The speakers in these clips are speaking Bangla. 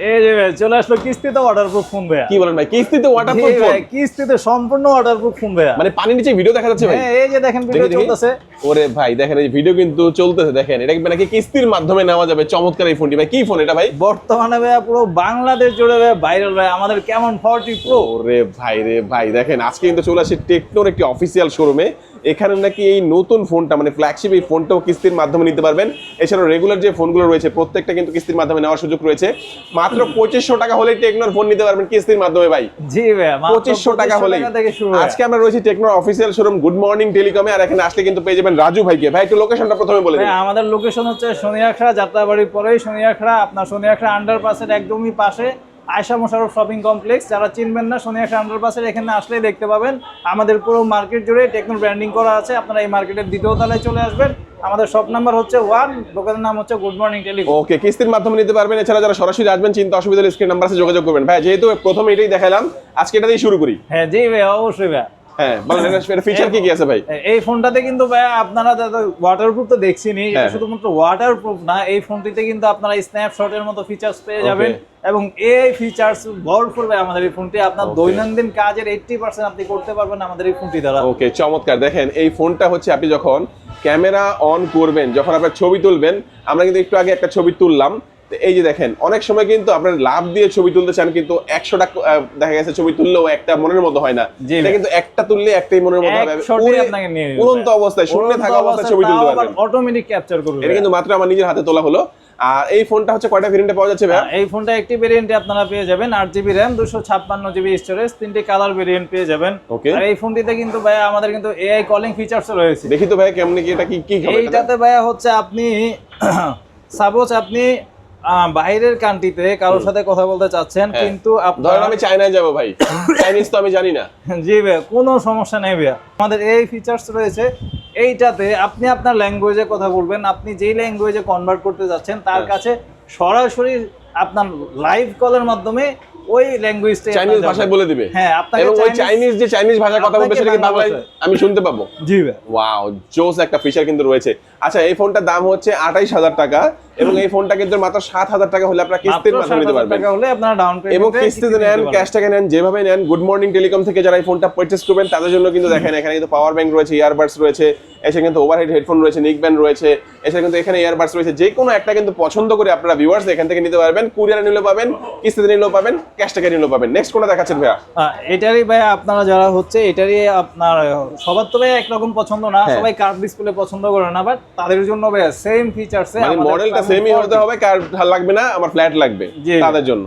এই যে ভাই, চলে আসলো কিস্তিতে ওয়াটারপ্রুফ ফোন ভাইয়া। কি বলেন ভাই কিস্তিতে ওয়াটারপ্রুফ জি কিস্তিতে সম্পূর্ণ ওয়াটারপ্রুফ ফোন ভাইয়া। মানে পানির নিচে ভিডিও দেখা যাচ্ছে ভাই? হ্যাঁ এই যে দেখেন ভিডিও দেখি, দেখি। চলতেছে। ওরে ভাই দেখেন এই ভিডিও কিন্তু চলতেছে দেখেন। এটা কি নাকি কিস্তির মাধ্যমে নেওয়া যাবে? চমৎকার এই ফোনটি ভাই। কি ফোন এটা ভাই? বর্তমানে পুরো বাংলাদেশ জুড়ে ভাইরাল ভাই আমাদের কেমন ফর্টি প্রো ওরে ভাই রে ভাই দেখেন আজকে কিন্তু চলে আসে টেকনোর একটি অফিসিয়াল শোরুমে এখানে নাকি এই নতুন ফোনটা মানে ফ্ল্যাগশিপ এই ফোনটাও কিস্তির মাধ্যমে নিতে পারবেন। এছাড়াও রেগুলার যে ফোনগুলো রয়েছে প্রত্যেকটা কিন্তু কিস্তির মাধ্যমে নেওয়ার সুযোগ রয়েছে। মাত্র পঁচিশশো টাকা হলেই টেকনোর ফোন নিতে পারবেন কিস্তির মাধ্যমে ভাই। জি পঁচিশশো টাকা হলেই। থেকে আজকে আমরা রয়েছি টেকনোর অফিসিয়াল শোরুম গুড মর্নিং টেলিকমে আর এখানে আসলে কিন্তু পেয়ে যাবেন রাজু ভাইকে। ভাই একটু লোকেশনটা প্রথমে বলে দিন। আমাদের লোকেশন হচ্ছে শনিয়াখড়া যাত্রাবাড়ির পরেই শনিয়াখড়া। আপনার শনিয়াখড়া আন্ডার পাসের একদমই পাশে। Ayesha Mosharraf shopping complex. যারা চিনবেন না সোনিয়া আন্ডারপাসের এখানে আসলেই দেখতে পাবেন। আমাদের পুরো মার্কেট জুড়ে টেকনো ব্র্যান্ডিং করা আছে। আপনারা এই মার্কেটের দ্বিতীয় তলায় চলে আসবেন। আমাদের শপ নাম্বার হচ্ছে ওয়ান দোকানের নাম হচ্ছে গুড মর্নিং টেলিকম ওকে কিস্তির মাধ্যমে নিতে পারবেন। এছাড়া যারা সরাসরি আসবেন চিন্তা অসুবিধা স্ক্রিন নাম্বার আছে যোগাযোগ করবেন। ভাই যেহেতু প্রথমে এটাই দেখালাম আজকে এটা দিয়ে শুরু করি। হ্যাঁ জি ভাই অবশ্যই ভাইয়া হ্যাঁ ফিচার কি কি আছে ভাই? এই ফোনটাতে কিন্তু আপনারা ওয়াটারপ্রুফ তো এটা হ্যাঁ। শুধুমাত্র ওয়াটারপ্রুফ না এই ফোনটিতে কিন্তু আপনারা স্ন্যাপশটের মতো ফিচার্স পেয়ে যাবেন এবং এই ফিচার্স ভরপুর ভাই আমাদের এই ফোনটি। আপনার দৈনন্দিন কাজের এইটটি পার্সেন্ট আপনি করতে পারবেন আমাদের এই ফোনটি দ্বারা। ওকে চমৎকার। দেখেন এই ফোনটা হচ্ছে আপনি যখন ক্যামেরা অন করবেন যখন আপনার ছবি তুলবেন আমরা কিন্তু একটু আগে একটা ছবি তুললাম। এই যে দেখেন অনেক সময় কিন্তু আপনার লাভ দিয়ে ছবি তুলতে চান কিন্তু একশোটা দেখা গেছে ছবি তুললেও একটা মনের মতো হয় না। এটা কিন্তু একটা তুললে একটাই মনের মতো হবে। উড়ন্ত অবস্থায় শূন্য থাকা অবস্থায় ছবি তুলতে পারবেন। অটোমেটিক ক্যাপচার করবে এটা কিন্তু মাত্র আমার নিজের হাতে তোলা হলো। আর এই ফোনটা হচ্ছে কয়টা ভেরিয়েন্টে পাওয়া যাচ্ছে ভাই এই ফোনটা একটি ভেরিয়েন্টে আপনারা পেয়ে যাবেন আট জিবি র্যাম দুশো ছাপ্পান্ন জিবি স্টোরেজ তিনটি কালার ভেরিয়েন্ট পেয়ে যাবেন. আর এই ফোনটিতে কিন্তু ভাই আমাদের কিন্তু এআই কলিং ফিচার্স রয়েছে। দেখি তো ভাই কেমন কি এটা কি কি এইটাতে ভাইয়া হচ্ছে আপনি সাপোজ আপনি বাইরের কান্ট্রিতে কারোর সাথে কথা বলতে চাচ্ছেন হ্যাঁ। কিন্তু ধরেন আমি চায়নায় যাব ভাই। চাইনিজ তো আমি জানি না। জি ভাইয়া কোনো সমস্যা নেই ভাইয়া। আমাদের এই ফিচার্স রয়েছে। এইটাতে আপনি আপনার ল্যাঙ্গুয়েজে কথা বলবেন আপনি যেই ল্যাঙ্গুয়েজে কনভার্ট করতে যাচ্ছেন তার হ্যাঁ। কাছে সরাসরি আপনার লাইভ কলের মাধ্যমে ওই ল্যাঙ্গুয়েজটা চাইনিজ ভাষায় বলে দিবে। হ্যাঁ আপনাকে ওই চাইনিজ যে চাইনিজ ভাষায় কথা বলবে সেটা কি বাংলায় আমি শুনতে পাবো? জি ভাই ওয়াও জোস একটা ফিচার কিন্তু রয়েছে। আচ্ছা এই ফোনটার দাম হচ্ছে আঠাইশ হাজার টাকা এবং এই ফোনটা কিন্তু মাত্র সাত হাজার টাকা হলে আপনারা কিস্তির মাধ্যমে নিতে পারবেন। এবং কিস্তিতে নেন ক্যাশ টাকা নেন যেভাবে নেন গুড মর্নিং টেলিকম থেকে যারা এই ফোনটা পারচেস করবেন তাদের জন্য কিন্তু দেখেন এখানে কিন্তু পাওয়ার ব্যাংক রয়েছে ইয়ারবাডস রয়েছে এছাড়া কিন্তু ওভারহেড হেডফোন রয়েছে নিক ব্যান্ড রয়েছে এছাড়া কিন্তু এখানে ইয়ারবাডস রয়েছে যে কোনো একটা কিন্তু পছন্দ করে আপনারা ভিউয়ার্স এখান থেকে নিতে পারবেন কুরিয়ারে নিলেও পাবেন কিস্তিতে নিলেও পাবেন ক্যাশ টাকা নিলেও পাবেন। নেক্সট কোনটা দেখাচ্ছেন ভাইয়া? এটারই ভাই আপনারা যারা হচ্ছে এটারই আপনার সবার তো ভাই একরকম পছন্দ না হ্যাঁ। সবাই কার্ভ ডিসপ্লে পছন্দ করে না বাট তাদের জন্য ভাই সেম ফিচারসে মানে মডেলটা সেমই হতে হবে কার লাগবে না আমার ফ্ল্যাট লাগবে তাদের জন্য।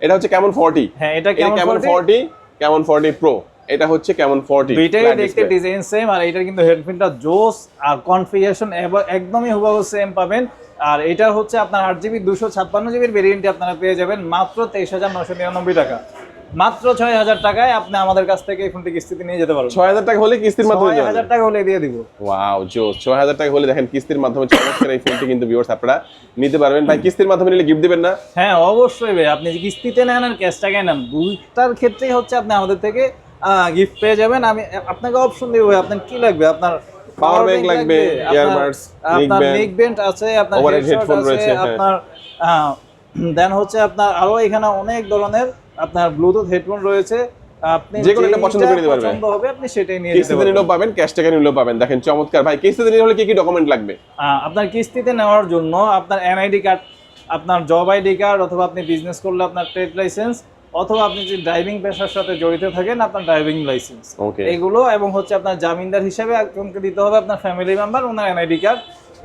এটা হচ্ছে কেমন ফর্টি হ্যাঁ এটা কেমন কেমন 40? কেমন ফর্টি প্রো এটা হচ্ছে কেমন ফর্টি দুইটাই দেখতে ডিজাইন সেম আর এটার কিন্তু হেডফোনটা জোস আর কনফিগারেশন একদমই হুবহু সেম পাবেন। আর এটা হচ্ছে আপনার আট জিবি দুশো ছাপ্পান্ন জিবির ভেরিয়েন্টে আপনারা পেয়ে যাবেন মাত্র তেইশ হাজার নশো নিরানব্বই টাকা। মাত্র ছয় হাজার টাকায় আপনি আমাদের কাছ থেকে এই ফোনটি কিস্তিতে নিয়ে যেতে পারবেন। ছয় হাজার টাকা হলে কিস্তির মাধ্যমে ছয় হাজার টাকা হলে দিয়ে দিব। ওয়াও জো ছয় হাজার টাকা হলে দেখেন কিস্তির মাধ্যমে চমৎকার এই ফোনটি কিন্তু ভিউয়ার্স আপনারা নিতে পারবেন। ভাই কিস্তির মাধ্যমে নিলে গিফট দিবেন না? হ্যাঁ অবশ্যই ভাই। আপনি কিস্তিতে নেন আর ক্যাশ টাকায় নেন দুইটার ক্ষেত্রেই হচ্ছে আপনি আমাদের থেকে গিফট পেয়ে যাবেন। আমি আপনাকে অপশন দিব ভাই। আপনার কি লাগবে? আপনার পাওয়ার bank লাগবে, neck আপনার নেক ব্যান্ড আছে আপনার হেডফোন আছে রয়েছে, হ্যাঁ। আপনার দেন হচ্ছে আপনার আরও এখানে অনেক ধরনের আপনার ব্লুটুথ হেডফোন রয়েছে আপনি যে কোনো একটা পছন্দ করে নিতে পারবেন। পছন্দ হবে আপনি সেটাই নিয়ে যেতে পারবেন। নিলেও পাবেন ক্যাশ টাকা নিলেও পাবেন। দেখেন চমৎকার। ভাই কিস্তিতে নিলে হলে কি কি ডকুমেন্ট লাগবে? আপনার কিস্তিতে নেওয়ার জন্য আপনার এনআইডি কার্ড আপনার জব আইডি কার্ড অথবা আপনি বিজনেস করলে আপনার ট্রেড লাইসেন্স অথবা আপনি যদি ড্রাইভিং পেশার সাথে জড়িত থাকেন আপনার ড্রাইভিং লাইসেন্স এগুলো এবং হচ্ছে আপনার জামিনদার হিসেবে একজনকে দিতে হবে আপনার ফ্যামিলি মেম্বার ওনার এনআইডি কার্ড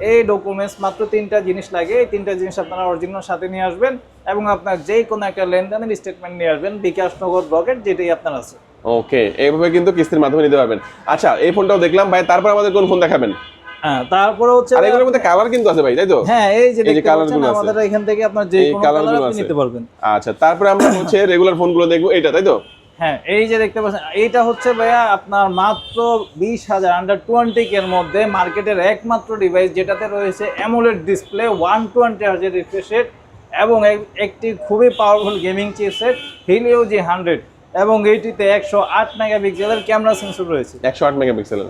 এই ডকুমেন্টস মাত্র তিনটা জিনিস লাগে। এই তিনটা জিনিস আপনারা অরিজিনাল সাথে নিয়ে আসবেন এবং আপনার যেই কোনো একটা লেনদেনের স্টেটমেন্ট নিয়ে আসবেন বিকাশ নগর রকেট যেটাই আপনার আছে। ওকে এইভাবে কিন্তু কিস্তির মাধ্যমে নিতে পারবেন। আচ্ছা এই ফোনটাও দেখলাম। ভাই তারপর আমাদের কোন ফোন দেখাবেন? হ্যাঁ তারপরে হচ্ছে আর এগুলোর মধ্যে কালার কিন্তু আছে ভাই তাই তো? হ্যাঁ এই যে এই দেখতে পাচ্ছেন আছে। আমাদের এখান থেকে আপনার যে কোনো কালারগুলো আপনি নিতে পারবেন। আচ্ছা তারপরে আমরা হচ্ছে রেগুলার ফোনগুলো দেখব এটা তাই তো? হ্যাঁ এই যে দেখতে পাচ্ছেন, এইটা হচ্ছে ভাইয়া আপনার মাত্র বিশ হাজার আন্ডার টোয়েন্টি এর মধ্যে মার্কেটের একমাত্র ডিভাইস যেটাতে রয়েছে অ্যামোলেড ডিসপ্লে ওয়ান টোয়েন্টি হাজার রিফ্রেশ রেট এবং একটি খুবই powerful gaming chipset Helio G hundred এবং এইটিতে একশো আট মেগাপিক্সেলের ক্যামেরা সেন্সর রয়েছে। একশো আট মেগাপিক্সেলের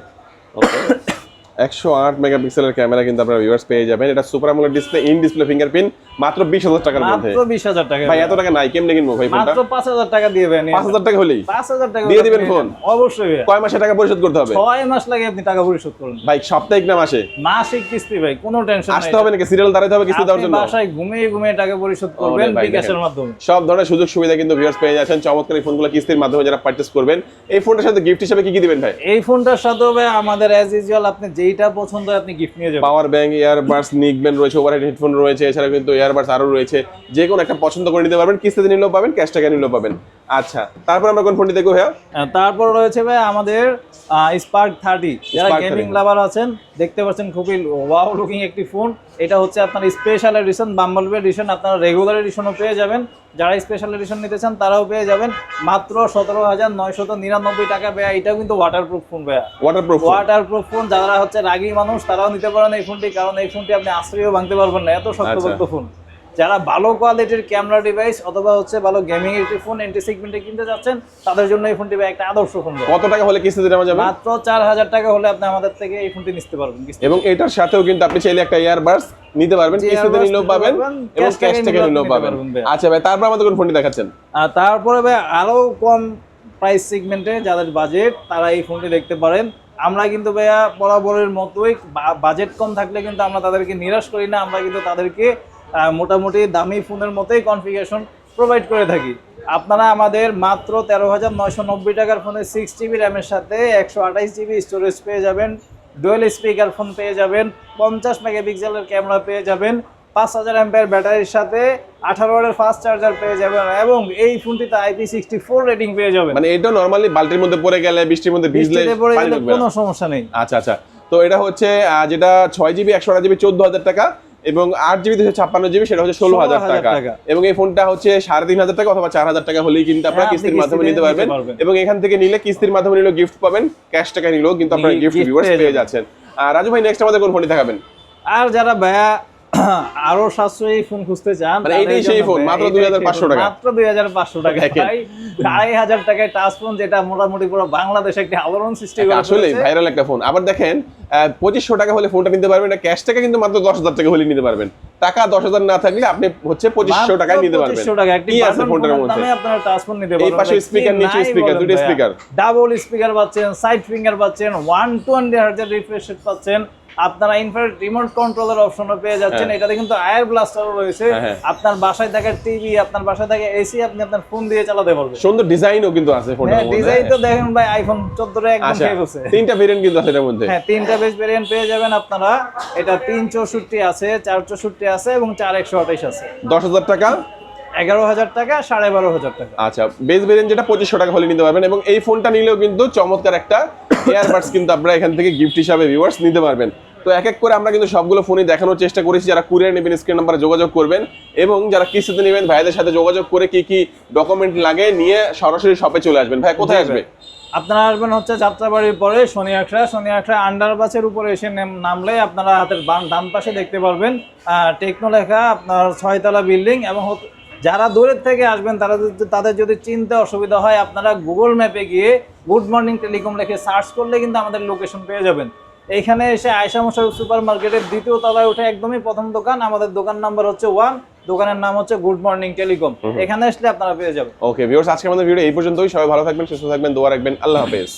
একশো আট মেগাপিক্সেলের ক্যামেরা কিন্তু আপনারা ভিউয়ার্স পেয়ে যাবেন। এটা super AMOLED display in display fingerprint মাত্র বিশ হাজার টাকার মধ্যে। মাত্র বিশ হাজার টাকা ভাই এত টাকা নাই কেমনে কিনবো ভাই মাত্র পাঁচ হাজার টাকা দিয়ে ভাই পাঁচ হাজার টাকা হলেই। পাঁচ হাজার টাকা দিয়ে দিবেন ফোন? অবশ্যই। কয় মাসে টাকা পরিশোধ করতে হবে? ছয় মাস লাগে আপনি টাকা পরিশোধ করুন। ভাই সাপ্তাহিক না মাসে? মাসিক কিস্তি ভাই কোনো টেনশন নাই। আসতে হবে নাকি? সিরিয়াল দাঁড়াতে হবে কিস্তি দেওয়ার জন্য? বাসায় ঘুমিয়ে ঘুমিয়ে টাকা পরিশোধ করবেন বিকাশের মাধ্যমে। সব ধরনের সুযোগ সুবিধা কিন্তু ভিউয়ার্স পেয়ে যাচ্ছেন। চমৎকার এই ফোনগুলো কিস্তির মাধ্যমে যারা পারচেস করবেন। এই ফোনটার সাথে গিফট হিসেবে কি কি দিবেন ভাই? এই ফোনটার সাথে ভাই আমাদের অ্যাজ ইউজুয়াল আপনি যেইটা পছন্দ আপনি গিফট নিয়ে যাবেন। পাওয়ার ব্যাংক ইয়ারবাডস নিকবেন রয়েছে ওভারহেড হেডফোন রয়েছে এছাড়া কিন্তু ইয়ারবাডস আরও রয়েছে। যে কোনো একটা পছন্দ করে নিতে পারবেন, কিস্তিতে নিলেও পাবেন ক্যাশ টাকা নিলেও পাবেন। আচ্ছা তারপর আমরা কোন ফোনটি দেখব ভাইয়া? তারপর রয়েছে ভাই আমাদের স্পার্ক থার্টি যারা গেমিং লাভার আছেন দেখতে পাচ্ছেন খুবই ওয়াও লুকিং একটি ফোন এটা হচ্ছে আপনার স্পেশাল এডিশন বাম্বল এডিশন আপনারা রেগুলার এডিশনও পেয়ে যাবেন। যারা স্পেশাল এডিশন নিতে চান তারাও পেয়ে যাবেন। মাত্র সতেরো হাজার নয়শত নিরানব্বই টাকা ব্যয় এটাও কিন্তু ওয়াটারপ্রুফ ফোন ভাইয়া। ওয়াটারপ্রুফ ওয়াটারপ্রুফ ফোন যারা হচ্ছে রাগী মানুষ তারাও নিতে পারেন এই ফোনটি কারণ এই ফোনটি আপনি আশ্রয়ও ভাঙতে পারবেন না। এত শক্তপোক্ত আচ্ছা। ফোন যারা ভালো কোয়ালিটির ক্যামেরা ডিভাইস অথবা হচ্ছে ভালো গেমিং একটি ফোন এন্টি সেগমেন্টে কিনতে যাচ্ছেন তাদের জন্য এই ফোনটি একটা আদর্শ ফোন কত টাকা হলে কিস্তিতে নেওয়া যাবে? মাত্র চার হাজার টাকা হলে আপনি আমাদের থেকে এই ফোনটি নিতে পারবেন এবং এটার সাথেও কিন্তু আপনি চাইলে একটা ইয়ারবাডস নিতে পারবেন কিস্তিতে নিলেও পাবেন এবং ক্যাশ টাকা নিলেও পাবেন। আচ্ছা ভাই তারপর আমাদের কোন ফোনটি দেখাচ্ছেন? আর তারপরে ভাই আরও কম প্রাইস সেগমেন্টে যাদের বাজেট তারা এই ফোনটি দেখতে পারেন। আমরা কিন্তু ভাইয়া বরাবরের মতোই বাজেট কম থাকলে কিন্তু আমরা তাদেরকে নিরাশ করি না আমরা কিন্তু তাদেরকে মোটামুটি দামি ফোনের মতোই কনফিগারেশন প্রোভাইড করে থাকি। আপনারা আমাদের মাত্র তেরো হাজার নয়শো নব্বই টাকার ফোনে সিক্স জিবি র্যামের সাথে একশো আঠাইশ জিবি স্টোরেজ পেয়ে যাবেন ডুয়েল স্পিকার ফোন পেয়ে যাবেন পঞ্চাশ মেগাপিক্সেলের ক্যামেরা পেয়ে যাবেন পাঁচ হাজার অ্যাম্পের ব্যাটারির সাথে আঠারো ওয়াটের ফাস্ট চার্জার পেয়ে যাবেন এবং এই ফোনটিতে আইপি সিক্সটি ফোর রেটিং পেয়ে যাবেন। মানে এটা নর্মালি বালতির মধ্যে পড়ে গেলে বৃষ্টির মধ্যে ভিজলে বৃষ্টিতে পড়ে গেলে কোনো সমস্যা নেই। আচ্ছা আচ্ছা। তো এটা হচ্ছে যেটা ছয় জিবি একশো আট জিবি চোদ্দ হাজার টাকা। এবং আট জিবি দুশো ছাপ্পান্ন জিবি সেটা হচ্ছে ষোলো হাজার টাকা। এবং এই ফোনটা হচ্ছে সাড়ে তিন হাজার টাকা অথবা চার হাজার টাকা হলেই কিন্তু আপনারা হ্যাঁ, কিস্তির মাধ্যমে নিতে পারবেন। এবং এখান থেকে নিলে কিস্তির মাধ্যমে নিলেও গিফট পাবেন ক্যাশ টাকা নিলেও কিন্তু আপনারা গিফট ভিউয়ার্স পেয়ে যাচ্ছেন। আর রাজু ভাই নেক্সট আমাদের কোন ফোনটি দেখাবেন? আর যারা ভাইয়া আরও সাশ্রয়ী ফোন খুঁজতে চান মানে এইটাই সেই ফোন, মাত্র 2500 টাকা। মাত্র দুই হাজার পাঁচশো টাকা। ভাই আড়াই হাজার টাকায় টাচ ফোন যেটা মোটামুটি পুরো বাংলাদেশে একটি আলোড়ন সৃষ্টি করে আসলে ভাইরাল একটা ফোন আবার দেখেন পঁচিশশো টাকা হলে ফোনটা নিতে পারবেন এটা ক্যাশ টাকা কিন্তু মাত্র দশ হাজার টাকা হলে নিতে পারবেন। টাকা দশ হাজার না থাকলে আপনি হচ্ছে পঁচিশশো মাত্র টাকায় নিতে পারবেন। 2500 টাকা একটি আছে ফোনটার মধ্যে? আপনারা টাচ ফোন নিতে এই পারবেন। পাশে speaker, নিচে speaker, দুটো speaker। ডাবল স্পিকার পাচ্ছেন সাইড ফিঙ্গার পাচ্ছেন ওয়ান টোয়েন্টি হার্জের রিফ্রেশ রেট পাচ্ছেন। আপনারা ইনফ্রারেড রিমোট কন্ট্রোলার অপশনও পেয়ে যাচ্ছেন। হ্যাঁ। এটাতে কিন্তু আয়ার ব্লাস্টারও রয়েছে। হ্যাঁ, হ্যাঁ। আপনার বাসায় থাকা টিভি আপনার বাসায় থাকা এসি আপনি আপনার ফোন দিয়ে চালাতে পারবেন। সুন্দর ডিজাইনও কিন্তু আছে ফোনটার হ্যাঁ মধ্যে। ডিজাইন তো দেখেন ভাই আইফোন 14 রে একদম আচ্ছা খেয়ে ফেলছে তিনটা ভেরিয়েন্ট কিন্তু আছে এটার মধ্যে। হ্যাঁ তিনটা বেশ ভেরিয়েন্ট পেয়ে যাবেন আপনারা। এটা তিন চৌষট্টি আছে চার চৌষট্টি আছে এবং চার একশো আঠাইশ আছে। দশ হাজার টাকা? এগারো হাজার টাকা সাড়ে বারো হাজার টাকা। আচ্ছা বেস ভেরিয়েন্ট যেটা পঁচিশশো টাকা হলে নিতে পারবেন এবং এই ফোনটা নিলেও কিন্তু চমৎকার একটা এয়ারবাডস কিন্তু আপনারা এখান থেকে গিফট হিসাবে ভিউয়ার্স নিতে পারবেন। তো এক এক করে আমরা কিন্তু সবগুলো ফোনই দেখানোর চেষ্টা করেছি। যারা কুরিয়ার নেবেন স্ক্রিন নাম্বারে যোগাযোগ করবেন এবং যারা কিস্তিতে নেবেন ভাইদের সাথে যোগাযোগ করে কি কি ডকুমেন্ট লাগে নিয়ে সরাসরি শপে চলে আসবেন। ভাই কোথায় আসবে? আপনারা আসবেন হচ্ছে যাত্রাবাড়ির পরে শনি আখড়া শনি আখড়া আন্ডার বাসের উপরে এসে নামলে আপনারা হাতের ডান পাশে দেখতে পারবেন টেকনো লেখা আপনার ছয়তলা বিল্ডিং এবং যারা দূরের থেকে আসবেন তারা যদি- তাদের যদি চিনতে অসুবিধা হয় আপনারা গুগল ম্যাপে গিয়ে গুড মর্নিং টেলিকম লিখে সার্চ করলে কিন্তু আমাদের লোকেশন পেয়ে যাবেন। এইখানে এসে আয়সা মশাই সুপার মার্কেটের দ্বিতীয় তলায় উঠে একদমই প্রথম দোকান। আমাদের দোকান নাম্বার হচ্ছে ওয়ান। দোকানের নাম হচ্ছে গুড মর্নিং টেলিকম। এখানে আসলে আপনারা পেয়ে যাবেন। ওকে ভিউয়ার্স আজকে আমাদের ভিডিও এই পর্যন্তই। সবাই ভালো থাকবেন সুস্থ থাকবেন দোয়া রাখবেন। আল্লাহ হাফেজ।